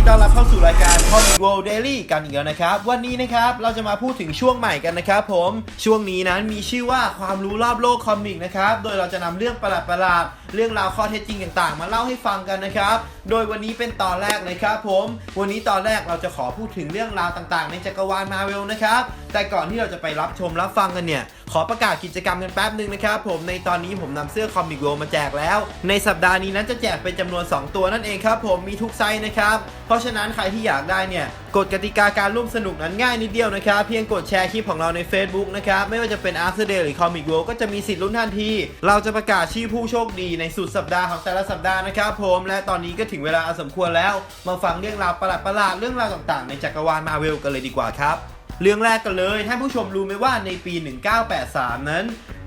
ีต้อนรับเข้าสู่รายการ Comic World Daily กันอีกแล้วนะครับ วันนี้นะครับเราจะมาพูดถึงช่วงใหม่กันนะครับผมช่วงนี้นั้นมีชื่อว่าความรู้รอบโลกคอมิกนะครับ โดยเราจะนำเรื่องประหลาดๆ เรื่องราวข้อเท็จจริงต่างๆ มาเล่าให้ฟังกันนะครับ โดยวันนี้เป็นตอนแรกเลยครับผม วันนี้ตอนแรกเราจะขอพูดถึงเรื่องราวต่างๆ ในจักรวาลมาเวลนะครับ แต่ก่อนที่เราจะไปรับชมรับฟังกันเนี่ยขอประกาศกิจกรรมกันแป๊บหนึ่งนะครับผมในตอนนี้ผมนำเสื้อคอมิกโวมาแจกแล้ว ในสัปดาห์นี้นั้นจะแจกเป็นจำนวน 2 ตัวนั่นเองครับผมมีทุกไซส์นะครับ เพราะฉะนั้นใครที่อยากได้เนี่ยกฎกติกาการร่วมสนุกนั้นง่ายนิดเดียวนะครับ เพียงกดแชร์คลิปของเราใน Facebook นะครับ ไม่ว่าจะเป็น After Day หรือ Comic World ก็จะมีสิทธิ์ลุ้นทันที เราจะประกาศชื่อผู้โชคดีในสุดสัปดาห์ของแต่ละสัปดาห์นะครับผมและตอนนี้ก็ถึงเวลาอันสมควรแล้ว มาฟังเรื่องราวประหลาดๆเรื่องราวต่างๆ ในจักรวาลมาเวลกันเลยดีกว่าครับ เรื่องแรกกันเลยท่านผู้ชมรู้ไหมว่าในปี 1983 นั้น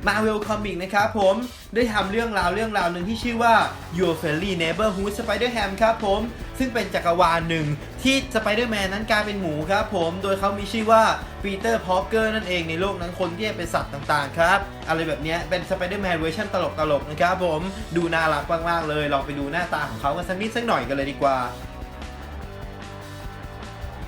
Marvel Comics นะครับผมได้ทำเรื่องราวเรื่องราวหนึ่งที่ชื่อว่า Your Friendly Neighborhood Spider-Ham ครับผม ซึ่งเป็นจักรวาลหนึ่งที่ Spider-Man นั้นกลายเป็นหมูครับผม โดยเขามีชื่อว่า Peter Parker นั่นเองในโลกนั้นคนที่เป็นสัตว์ต่างๆครับ อะไรแบบเนี้ยเป็น Spider-Man เวอร์ชันตลกๆนะครับผม ดูน่ารักมากๆเลย ลองไปดูหน้าตาของเขากันสักนิดสักหน่อยกันเลยดีกว่า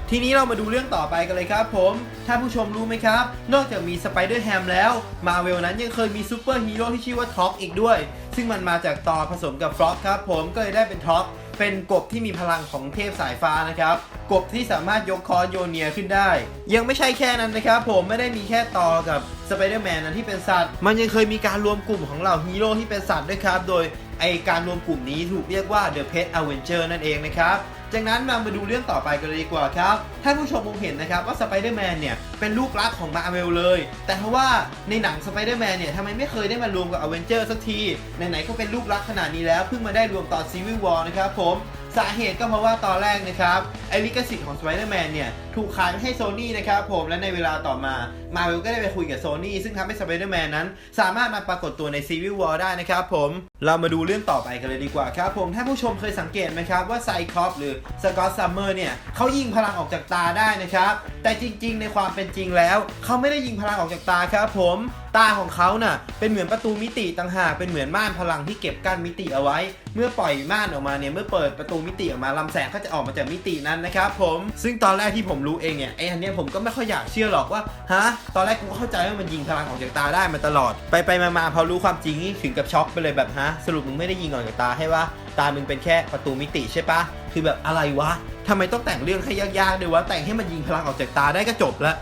ทีนี้เรามาดูเรื่องต่อไปกันเลยครับผมท่านผู้ชมรู้ไหมครับ นอกจากมีสไปเดอร์แฮมแล้วมาเวลนั้นยังเคยมีซูเปอร์ฮีโร่ที่ชื่อว่าท็อกอีกด้วย ซึ่งมันมาจากต่อผสมกับฟล็อกครับผมก็เลยได้เป็นท็อกเป็นกบที่มีพลังของเทพสายฟ้านะครับ กบที่สามารถยกคอโยเนียขึ้นได้ ยังไม่ใช่แค่นั้นนะครับ ผมไม่ได้มีแค่ตอกับสไปเดอร์แมนนั้นที่เป็นสัตว์ มันยังเคยมีการรวมกลุ่มของเหล่าฮีโร่ที่เป็นสัตว์ด้วยครับ โดยไอการรวมกลุ่มนี้ถูกเรียกว่า The Pet Avenger นั่นเองนะครับ จากนั้นมามาดูเรื่องต่อไปกันเลยดีกว่าครับ ท่านผู้ชมคงเห็นนะครับว่าสไปเดอร์แมนเนี่ยเป็นลูกรักของมาเวลเลย แต่เพราะว่าในหนังสไปเดอร์แมนเนี่ยทำไมไม่เคยได้มารวมกับอเวนเจอร์สักที ไหนๆก็เป็นลูกรักขนาดนี้แล้วเพิ่งมาได้รวมตอนซีวิ l วอ r นะครับผม สาเหตุก็เพราะว่าตอนแรกนะครับไอลิขสิทธิ์ของสไปเดอร์แมนเนี่ย ถูกขายให้โซนี่นะครับผมและในเวลาต่อมามาเวลก็ได้ไปคุยกับโซนี่ซึ่งทำให้สไปเดอร์แมนนั้น สามารถมาปรากฏตัวในซีวิ l วอ r ได้นะครับผมเรามาดูเรื่องต่อไปกันเลยดีกว่าครับผมถ้าผู้ชมเคยสังเกตไหมครับว่าไซคอปหรือสกอตซัมเมอร์เนี่ยเขายิงพลังออกจากตาได้นะครับ แต่จริง ๆ ในความเป็นจริงแล้วเขาไม่ได้ยิงพลังออกจากตาครับผมตาของเขาน่ะเป็นเหมือนประตูมิติต่างหากเป็นเหมือนม่านพลังที่เก็บกั้นมิติเอาไว้ เมื่อปล่อยม่านออกมาเนี่ยเมื่อเปิดประตูมิติออกมาลำแสงก็จะออกมาจากมิตินั้นนะครับผมซึ่งตอนแรกที่ผมรู้เองเนี่ยไอ้อันเนี้ยผมก็ไม่ค่อยอยากเชื่อหรอกว่าฮะตอนแรกกูก็เข้าใจว่ามันยิงพลังออกจากตาได้มาตลอด ไปไปมามาพอรู้ความจริงนี่ถึงกับช็อกไปเลยแบบฮะสรุปมึงไม่ได้ยิงออกจากตาให้ว่าตามึงเป็นแค่ประตูมิติใช่ปะคือแบบอะไรวะทำไมต้องแต่งเรื่องให้ยากๆด้วยวะแต่งให้มันยิงพลังออกจากตาได้ก็จบละ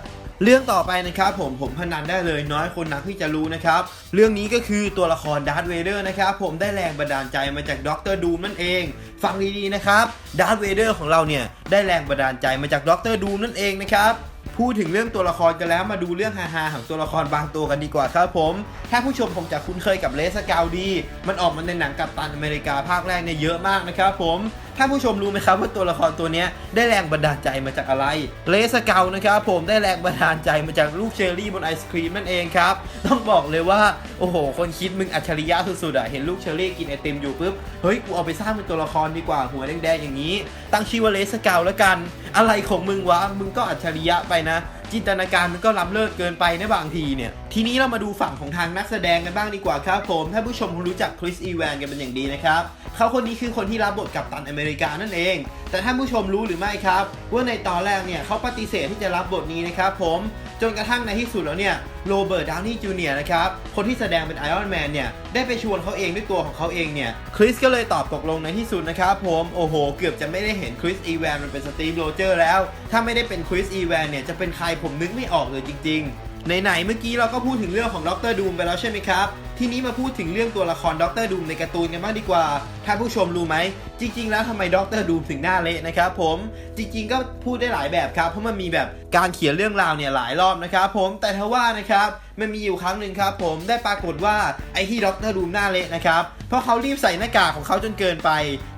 เรื่องต่อไปนะครับผมผมพนันได้เลยน้อยคนนักที่จะรู้นะครับ เรื่องนี้ก็คือตัวละครดาร์ธเวเดอร์นะครับผมได้แรงบันดาลใจมาจากด็อกเตอร์ดูมนั่นเอง ฟังดีๆนะครับดาร์ธเวเดอร์ของเราเนี่ยได้แรงบันดาลใจมาจากด็อกเตอร์ดูมนั่นเองนะครับพูดถึงเรื่องตัวละครกันแล้วมาดูเรื่องฮาๆของตัวละครบางตัวกันดีกว่าครับผม ถ้าผู้ชมคงจะคุ้นเคยกับเลสกาวดี มันออกมาในหนังกัปตันอเมริกาภาคแรกเนี่ยเยอะมากนะครับผมถ้าผู้ชมรู้ไหมครับว่าตัวละครตัวนี้ได้แรงบันดาลใจมาจากอะไร เลสเกลนะครับผมได้แรงบันดาลใจมาจากลูกเชอร์รี่บนไอศครีมนั่นเองครับ ต้องบอกเลยว่า โอ้โห คนคิดมึงอัจฉริยะสุดๆอะเห็นลูกเชอร์รี่กินไอติมอยู่ปุ๊บ เฮ้ย กูเอาไปสร้างเป็นตัวละครดีกว่าหัวแดงๆอย่างนี้ ตั้งชื่อว่าเลสเกลแล้วกัน อะไรของมึงวะมึงก็อัจฉริยะไปนะ จินตนาการมันก็ล้ำเลิศเกินไปนะบางทีเนี่ย ทีนี้เรามาดูฝั่งของทางนักแสดงกันบ้างดีกว่าครับผมถ้าผู้ชมคงรู้จักคริสอีแวนกันเป็นอย่างดีนะครับเขาคนนี้คือคนที่รับบทกับตันอเมริกานั่นเอง แต่ท่านผู้ชมรู้หรือไม่ครับ ว่าในตอนแรกเนี่ยเขาปฏิเสธที่จะรับบทนี้นะครับผม จนกระทั่งในที่สุดแล้วเนี่ยโรเบิร์ตดาวนี่จูเนียร์นะครับ คนที่แสดงเป็นไอรอนแมนเนี่ย ได้ไปชวนเขาเองด้วยตัวของเขาเองเนี่ย คริสก็เลยตอบตกลงในที่สุดนะครับผม โอ้โห เกือบจะไม่ได้เห็นคริสอีแวนมันเป็นสตีฟโรเจอร์แล้ว ถ้าไม่ได้เป็นคริสอีแวนเนี่ย จะเป็นใครผมนึกไม่ออกเลยจริง ๆ ไหนๆเมื่อกี้เราก็พูดถึงเรื่องของด็อกเตอร์ดูมไปแล้วใช่ไหมครับ ทีนี้มาพูดถึงเรื่องตัวละครด็อกเตอร์ดูมในการ์ตูนกันบ้างดีกว่า ท่านผู้ชมรู้ไหม จริง ๆ แล้วทำไมด็อกเตอร์ดูมถึงหน้าเละนะครับผม จริง ๆ ก็พูดได้หลายแบบครับ เพราะมันมีแบบการเขียนเรื่องราวเนี่ยหลายรอบนะครับผม แต่ทว่านะครับ มันมีอยู่ครั้งหนึ่งครับผมได้ปรากฏว่าไอ้ที่ด็อกเตอร์ดูมหน้าเละนะครับ เพราะเขารีบใส่หน้ากากของเขาจนเกินไป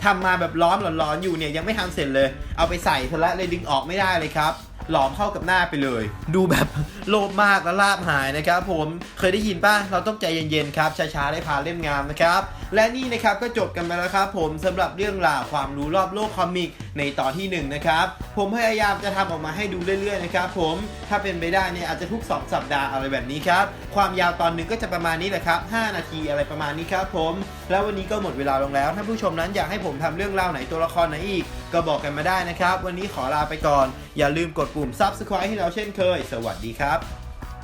ทำมาแบบล้อมหลอนๆอยู่เนี่ยยังไม่ทำเสร็จเลย เอาไปใส่เทละเลยดึงออกไม่ได้เลยครับ หลอมเข้ากับหน้าไปเลย ดูแบบโลภมากและลาบหายนะครับผมเคยได้ยินป่ะเราต้องใจเย็นๆครับช้าๆได้พาเล่มงามนะครับและนี่นะครับก็จบกันไปแล้วครับผมสำหรับเรื่องราวความรู้รอบโลกคอมิกในตอนที่หนึ่งนะครับผมพยายามจะทำออกมาให้ดูเรื่อยๆนะครับผมถ้าเป็นไปได้เนี่ยอาจจะทุก 2 สัปดาห์อะไรแบบนี้ครับความยาวตอนหนึ่งก็จะประมาณนี้แหละครับ 5 นาทีอะไรประมาณนี้ครับผม แล้ววันนี้ก็หมดเวลาลงแล้วท่าผู้ชมนั้นอยากให้ผมทำเรื่องราวไหนตัวละครไหนอีก ก็บอกกันมาได้นะครับ วันนี้ขอลาไปก่อน อย่าลืมกดปุ่ม subscribe ให้เราเช่นเคย สวัสดีครับ